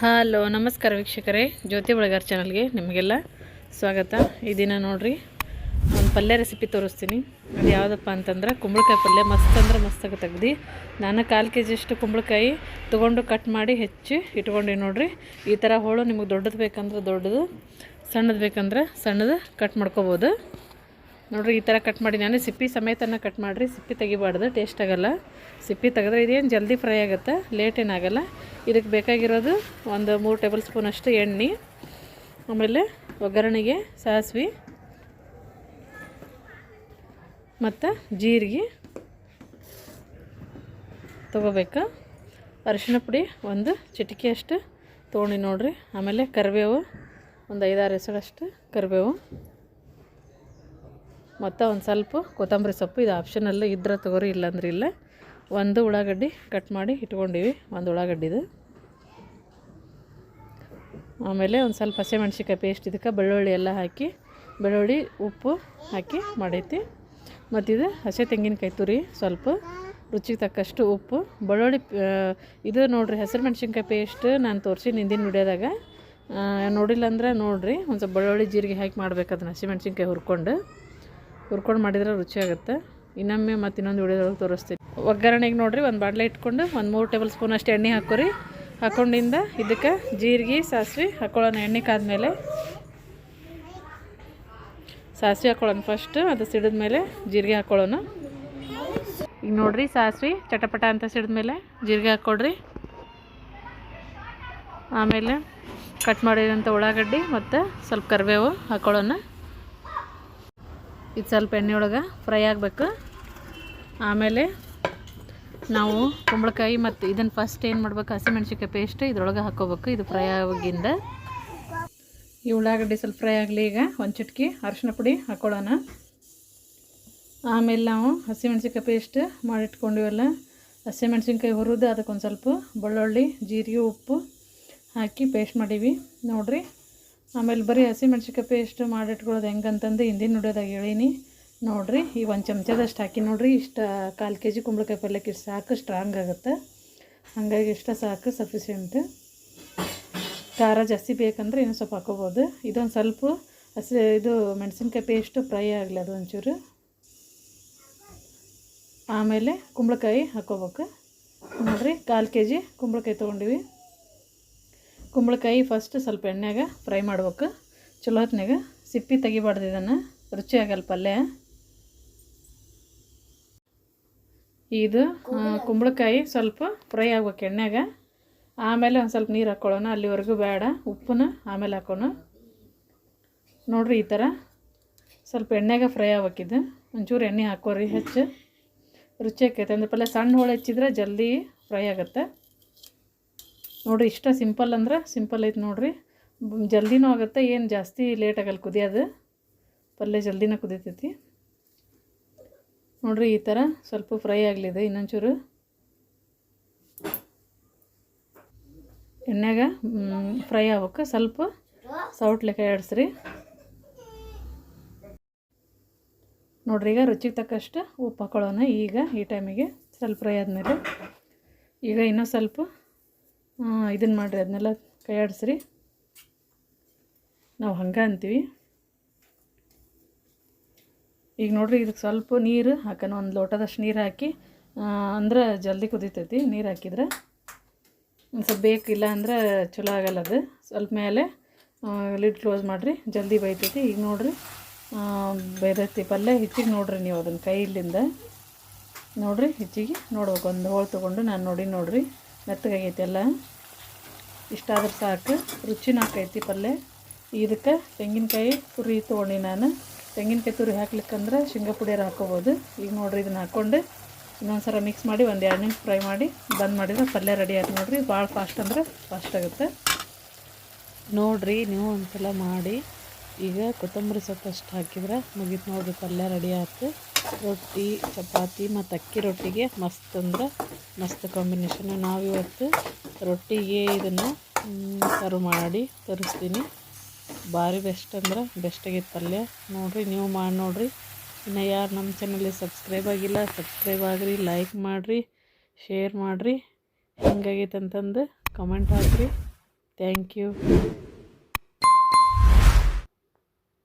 Hello, ನಮಸ್ಕಾರ ವೀಕ್ಷಕರೇ. ಜ್ಯೋತಿ ಬಳಗಾರ್ ಚಾನಲ್ಗೆ ನಿಮಗೆಲ್ಲ ಸ್ವಾಗತ. ಈ ದಿನ ನೋಡಿರಿ, ಒಂದು ಪಲ್ಯ ರೆಸಿಪಿ ತೋರಿಸ್ತೀನಿ. ಅದು ಯಾವುದಪ್ಪ ಅಂತಂದ್ರೆ ಕುಂಬಳಕಾಯಿ ಪಲ್ಯ. ಮಸ್ತ್ ಅಂದ್ರೆ ಮಸ್ತಾಗ ತೆಗ್ದು ನಾನು ಕಾಲು ಕೆ ಜಿಯಷ್ಟು ಕುಂಬಳಕಾಯಿ ತೊಗೊಂಡು ಕಟ್ ಮಾಡಿ ಹೆಚ್ಚಿ ಇಟ್ಕೊಂಡಿವಿ ನೋಡಿರಿ. ಈ ಥರ ಹೋಳು ನಿಮಗೆ ದೊಡ್ಡದು ಬೇಕಂದ್ರೆ ದೊಡ್ಡದು, ಸಣ್ಣದು ಬೇಕಂದ್ರೆ ಸಣ್ಣದು ಕಟ್ ಮಾಡ್ಕೋಬೋದು. ನೋಡಿರಿ, ಈ ಥರ ಕಟ್ ಮಾಡಿ ನಾನು ಸಿಪ್ಪಿ ಸಮೇತನ ಕಟ್ ಮಾಡಿರಿ. ಸಿಪ್ಪಿ ತೆಗಿಬಾರ್ದು ಟೇಸ್ಟ್ ಆಗೋಲ್ಲ. ಸಿಪ್ಪಿ ತೆಗೆದ್ರೆ ಇದೇನು ಜಲ್ದಿ ಫ್ರೈ ಆಗುತ್ತೆ ಲೇಟ್ ಏನಾಗಲ್ಲ ಇದಕ್ಕೆ ಬೇಕಾಗಿರೋದು ಒಂದು ಮೂರು ಟೇಬಲ್ ಸ್ಪೂನ್ ಅಷ್ಟು ಎಣ್ಣೆ, ಆಮೇಲೆ ಒಗ್ಗರಣೆಗೆ ಸಾಸಿವೆ ಮತ್ತು ಜೀರಿಗೆ ತೊಗೋಬೇಕು? ಅರಿಶಿಣ ಪುಡಿ ಒಂದು, ಚಿಟಿಕೆ ಅಷ್ಟು ತೊಗೊಂಡು ನೋಡಿರಿ, ಆಮೇಲೆ ಕರಿಬೇವು ಒಂದು ಐದಾರು ಹೆಸರಷ್ಟು ಕರಿಬೇವು. ಮತ್ತು ಒಂದು ಸ್ವಲ್ಪ ಕೊತ್ತಂಬರಿ ಸೊಪ್ಪು, ಇದು ಆಪ್ಷನಲ್ಲೇ ಇದ್ರೆ ತಗೋರಿ, ಇಲ್ಲಾಂದ್ರೆ ಇಲ್ಲ. ಒಂದು ಉಳ್ಳಾಗಡ್ಡಿ ಕಟ್ ಮಾಡಿ ಇಟ್ಕೊಂಡಿವಿ, ಒಂದು ಉಳ್ಳಾಗಡ್ಡಿದು. ಆಮೇಲೆ ಒಂದು ಸ್ವಲ್ಪ ಹಸಿಮೆಣ್ಸಿಕಾಯಿ ಪೇಸ್ಟ್ ಇದಕ್ಕೆ ಬೆಳ್ಳುಳ್ಳಿ ಎಲ್ಲ ಹಾಕಿ, ಬೆಳ್ಳುಳ್ಳಿ, ಉಪ್ಪು ಹಾಕಿ ಮಾಡೈತಿ. ಮತ್ತು ಇದು ಹಸಿ ತೆಂಗಿನಕಾಯಿ ತುರಿ ಸ್ವಲ್ಪ, ರುಚಿಗೆ ತಕ್ಕಷ್ಟು ಉಪ್ಪು, ಬೆಳ್ಳುಳ್ಳಿ ಇದು ನೋಡಿರಿ ಹಸಿರು ಮೆಣಸಿನ್ಕಾಯಿ ಪೇಸ್ಟ್ ನಾನು ತೋರಿಸಿ ನಿಂದಿನ ವಿಡಿಯೋದಾಗ. ನೋಡಿಲ್ಲ ಅಂದ್ರೆ ನೋಡಿರಿ, ಒಂದು ಸ್ವಲ್ಪ ಬೆಳ್ಳುಳ್ಳಿ ಜೀರಿಗೆ ಹಾಕಿ ಮಾಡ್ಬೇಕು ಅದನ್ನ ಹಸಿಮೆಣ್ಸಿನ್ಕಾಯಿ ಹುರ್ಕೊಂಡು. ಹುರ್ಕೊಂಡು ಮಾಡಿದ್ರೆ ರುಚಿ ಆಗುತ್ತೆ. ಇನ್ನೊಮ್ಮೆ ಮತ್ತು ಇನ್ನೊಂದು ತೋರಿಸ್ತೀನಿ. ಒಗ್ಗರಣೆಗೆ ನೋಡಿರಿ, ಒಂದು ಬಾಂಡ್ಲೆ ಇಟ್ಕೊಂಡು, ಒಂದು ಮೂರು ಟೇಬಲ್ ಸ್ಪೂನ್ ಅಷ್ಟು ಎಣ್ಣೆ ಹಾಕೋರಿ ಹಾಕೊಂಡಿಂದ ಇದಕ್ಕೆ ಜೀರಿಗೆ, ಸಾಸಿವೆ ಹಾಕೊಳ್ಳೋಣ. ಎಣ್ಣೆ ಕಾದ್ಮೇಲೆ ಸಾಸಿವೆ ಹಾಕೊಳ್ಳೋಣ ಫಸ್ಟ್ ಅದು ಸಿಡಿದ ಮೇಲೆ ಜೀರಿಗೆ ಹಾಕೊಳ್ಳೋಣ. ಈಗ ನೋಡಿರಿ ಸಾಸಿವೆ ಚಟಪಟ ಅಂತ ಸಿಡಿದ ಮೇಲೆ ಜೀರಿಗೆ ಹಾಕ್ಕೊಡ್ರಿ. ಆಮೇಲೆ ಕಟ್ ಮಾಡಿರೋಂಥ ಉಳ್ಳಾಗಡ್ಡಿ ಮತ್ತು ಸ್ವಲ್ಪ ಕರಿಬೇವು ಹಾಕ್ಕೊಳ್ಳೋಣ ಇದು ಸ್ವಲ್ಪ ಎಣ್ಣೆ ಒಳಗೆ ಫ್ರೈ ಆಗಬೇಕು. ಆಮೇಲೆ ನಾವು ಕುಂಬಳಕಾಯಿ ಮತ್ತು ಇದನ್ನು ಫಸ್ಟ್ ಏನು ಮಾಡ್ಬೇಕು ಹಸಿಮೆಣ್ಸಿಕಾಯಿ ಪೇಸ್ಟ್ ಇದ್ರೊಳಗೆ ಹಾಕೋಬೇಕು. ಇದು ಫ್ರೈ ಆಗಿಂದ ಈ ಉಳ್ಳಾಗಡ್ಡಿ ಸ್ವಲ್ಪ ಫ್ರೈ ಆಗಲಿ ಈಗ. ಒಂದು ಚಿಟ್ಕಿ ಅರಿಶಿನ ಪುಡಿ ಹಾಕೊಳ್ಳೋಣ. ಆಮೇಲೆ ನಾವು ಹಸಿಮೆಣ್ಸಿನ್ಕಾಯಿ ಪೇಸ್ಟ್ ಮಾಡಿಟ್ಕೊಂಡಿವಲ್ಲ, ಹಸಿಮೆಣ್ಸಿನ್ಕಾಯಿ ಹುರಿದು ಅದಕ್ಕೊಂದು ಸ್ವಲ್ಪ ಬೆಳ್ಳುಳ್ಳಿ, ಜೀರಿಗೆ, ಉಪ್ಪು ಹಾಕಿ ಪೇಸ್ಟ್ ಮಾಡೀವಿ. ನೋಡಿರಿ ಆಮೇಲೆ ಬರೀ ಹಸಿಮೆಣ್ಸಿಕಾಯಿ ಪೇಸ್ಟ್ ಮಾಡಿಟ್ಕೊಳ್ಳೋದು ಹೆಂಗಂತಂದು ಹಿಂದಿನ ನುಡಿಯೋದಾಗ ಹೇಳೀನಿ. ನೋಡಿರಿ, ಈ ಒಂದು ಚಮಚದಷ್ಟು ಹಾಕಿ ನೋಡಿರಿ, ಇಷ್ಟು ಕಾಲು ಕೆ ಜಿ ಕುಂಬಳಕಾಯಿ ಪಲ್ಯಕ್ಕೆ ಇಷ್ಟು ಸಾಕು ಸ್ಟ್ರಾಂಗ್ ಆಗುತ್ತೆ. ಹಾಗಾಗಿ ಇಷ್ಟ ಸಾಕು ಸಫಿಷಿಯೆಂಟ್ ಖಾರ ಜಾಸ್ತಿ ಬೇಕಂದ್ರೆ ಇನ್ನೂ ಸ್ವಲ್ಪ ಹಾಕೋಬೋದು. ಇದೊಂದು ಸ್ವಲ್ಪ ಹಸಿ, ಇದು ಮೆಣಸಿನ್ಕಾಯಿ ಪೇಸ್ಟು ಫ್ರೈ ಆಗಲಿ ಅದು ಒಂಚೂರು. ಆಮೇಲೆ ಕುಂಬಳಕಾಯಿ ಹಾಕೋಬೇಕು. ನೋಡಿರಿ, ಕಾಲು ಕೆ ಜಿ ಕುಂಬಳಕಾಯಿ ತೊಗೊಂಡಿವಿ. ಕುಂಬಳಕಾಯಿ ಫಸ್ಟ್ ಸ್ವಲ್ಪ ಎಣ್ಣೆಗೆ ಫ್ರೈ ಮಾಡ್ಬೇಕು. ಚಲೋ ಹೊತ್ನಾಗ ಸಿಪ್ಪಿ ತೆಗಿಬಾರ್ದು ಇದನ್ನು. ರುಚಿಯಾಗಲ್ಲ ಪಲ್ಯ ಇದು ಕುಂಬಳಕಾಯಿ ಸ್ವಲ್ಪ ಫ್ರೈ ಆಗ್ಬೇಕು ಎಣ್ಣೆಗ ಆಮೇಲೆ ಒಂದು ಸ್ವಲ್ಪ ನೀರು ಹಾಕ್ಕೊಳ್ಳೋಣ ಅಲ್ಲಿವರೆಗೂ ಬೇಡ. ಉಪ್ಪನ್ನ ಆಮೇಲೆ ಹಾಕೋಣ. ನೋಡಿರಿ ಈ ಥರ ಸ್ವಲ್ಪ ಎಣ್ಣೆಗೆ ಫ್ರೈ ಆಗ್ಬೇಕಿದು ಒಂಚೂರು ಎಣ್ಣೆ ಹಾಕೋರಿ ಹೆಚ್ಚು. ರುಚಿ ಆಕೈತೆ. ಅಂದ್ರೆ ಪಲ್ಯ ಸಣ್ಣ ಹೋಳು ಹೆಚ್ಚಿದ್ರೆ ಜಲ್ದಿ ಫ್ರೈ ಆಗುತ್ತೆ. ನೋಡಿರಿ ಇಷ್ಟ ಸಿಂಪಲ್ ಅಂದ್ರೆ ಸಿಂಪಲ್ ಐತೆ ನೋಡಿರಿ. ಜಲ್ದಿನೂ ಆಗುತ್ತೆ, ಏನು ಜಾಸ್ತಿ ಲೇಟ್ ಆಗಲ್ಲ ಕುದಿಯೋದು. ಪಲ್ಯ ಜಲ್ದಿನ ಕುದೀತೈತಿ. ನೋಡಿರಿ ಈ ಥರ ಸ್ವಲ್ಪ ಫ್ರೈ ಆಗಲಿದೆ ಇನ್ನೊಂಚೂರು. ಎಣ್ಣೆಗೆ ಫ್ರೈ ಆಗ್ಬೇಕು. ಸ್ವಲ್ಪ ಸೌಟ್ ಲೆಕ್ಕ ಆಡಿಸ್ರಿ. ನೋಡ್ರಿ ಈಗ ರುಚಿಗೆ ತಕ್ಕಷ್ಟು ಉಪ್ಪು ಹಾಕೊಳ್ಳೋಣ. ಈಗ ಈ ಟೈಮಿಗೆ ಸ್ವಲ್ಪ ಫ್ರೈ ಆದಮೇಲೆ. ಈಗ ಇನ್ನೂ ಸ್ವಲ್ಪ ಇದನ್ನು ಮಾಡಿರಿ ಅದನ್ನೆಲ್ಲ ಕೈ ಆಡಿಸ್ರಿ ನಾವು ಹಂಗೆ ಅಂತೀವಿ. ಈಗ ನೋಡಿರಿ ಇದಕ್ಕೆ ಸ್ವಲ್ಪ ನೀರು ಹಾಕೋಣ ಒಂದು ಲೋಟದಷ್ಟು ನೀರು ಹಾಕಿ ಅಂದ್ರೆ ಜಲ್ದಿ ಕುದೀತೈತಿ ನೀರು ಹಾಕಿದ್ರೆ. ಒಂದು ಸ್ವಲ್ಪ ಬೇಕಿಲ್ಲ ಅಂದ್ರೆ ಚಲೋ ಆಗಲ್ಲ ಅದು. ಸ್ವಲ್ಪ ಮೇಲೆ ಲಿಡ್ ಕ್ಲೋಸ್ ಮಾಡಿರಿ, ಜಲ್ದಿ ಬೈತೈತಿ. ಈಗ ನೋಡಿರಿ ಬೈದೈತಿ ಪಲ್ಯ, ಹೆಚ್ಚಿಗೆ ನೋಡಿರಿ ನೀವು ಅದನ್ನು ಕೈಲಿಂದ. ನೋಡಿರಿ, ಹೆಚ್ಚಿಗೆ ನೋಡ್ಬೇಕು, ಒಂದು ಹೋಳು ತೊಗೊಂಡು ನಾನು ನೋಡಿ ನೋಡ್ರಿ. ಮೆತ್ತಗಾಗೈತಿ ಎಲ್ಲ ಇಷ್ಟಾದ್ರೆ ಸಾಕು. ರುಚಿ ಆಕೈತಿ ಪಲ್ಯ ಇದಕ್ಕೆ ತೆಂಗಿನಕಾಯಿ ತುರಿ ತೊಗೊಂಡು ನಾನು. ತೆಂಗಿನಕಾಯಿ ತುರಿ ಹಾಕ್ಲಿಕ್ಕಂದ್ರೆ ಶೇಂಗಾ ಪುಡಿಯಾರು ಹಾಕೋಬೋದು. ಈಗ ನೋಡಿರಿ ಇದನ್ನು ಹಾಕ್ಕೊಂಡು ಇನ್ನೊಂದು ಸಲ ಮಿಕ್ಸ್ ಮಾಡಿ ಒಂದು ಎರಡು ನಿಮಿಷ ಫ್ರೈ ಮಾಡಿ ಬಂದ್ ಮಾಡಿದ್ರೆ ಪಲ್ಯ ರೆಡಿ ಆಯ್ತು ನೋಡಿರಿ. ಭಾಳ ಫಾಸ್ಟ್ ಅಂದ್ರೆ ಫಾಸ್ಟ್ ಆಗುತ್ತೆ. ನೋಡಿರಿ ನೀವು ಒಂದ್ಸಲ ಮಾಡಿ. ಈಗ ಕೊತ್ತಂಬರಿ ಸೊಪ್ಪು ಅಷ್ಟು ಹಾಕಿದ್ರೆ ಮುಗೀತು ನೋಡ್ರಿ, ಪಲ್ಯ ರೆಡಿ ಆಯ್ತು ರೊಟ್ಟಿ, ಚಪಾತಿ ಮತ್ತು ಅಕ್ಕಿ ರೊಟ್ಟಿಗೆ ಮಸ್ತ್ ಅಂದ್ರೆ ಮಸ್ತ್ ಕಾಂಬಿನೇಷನ್ ನಾವಿವತ್ತು ರೊಟ್ಟಿಗೆ ಇದನ್ನು ಸರ್ವ್ ಮಾಡಿ ತರಿಸ್ತೀನಿ. ಭಾರಿ ಬೆಸ್ಟ್ ಅಂದ್ರೆ ಬೆಸ್ಟ್ ಆಗೈತೆ ಪಲ್ಯ. ನೋಡಿರಿ, ನೀವು ಮಾಡಿ ನೋಡಿರಿ. ಇನ್ನು ಯಾರು ನಮ್ಮ ಚಾನಲಿಗೆ ಸಬ್ಸ್ಕ್ರೈಬ್ ಆಗಿಲ್ಲ ಸಬ್ಸ್ಕ್ರೈಬ್ ಆಗಿರಿ ಲೈಕ್ ಮಾಡಿರಿ ಶೇರ್ ಮಾಡಿರಿ. ಹೆಂಗಾಗೈತೆ ಅಂತಂದು ಕಮೆಂಟ್ ಹಾಕಿರಿ. Thank you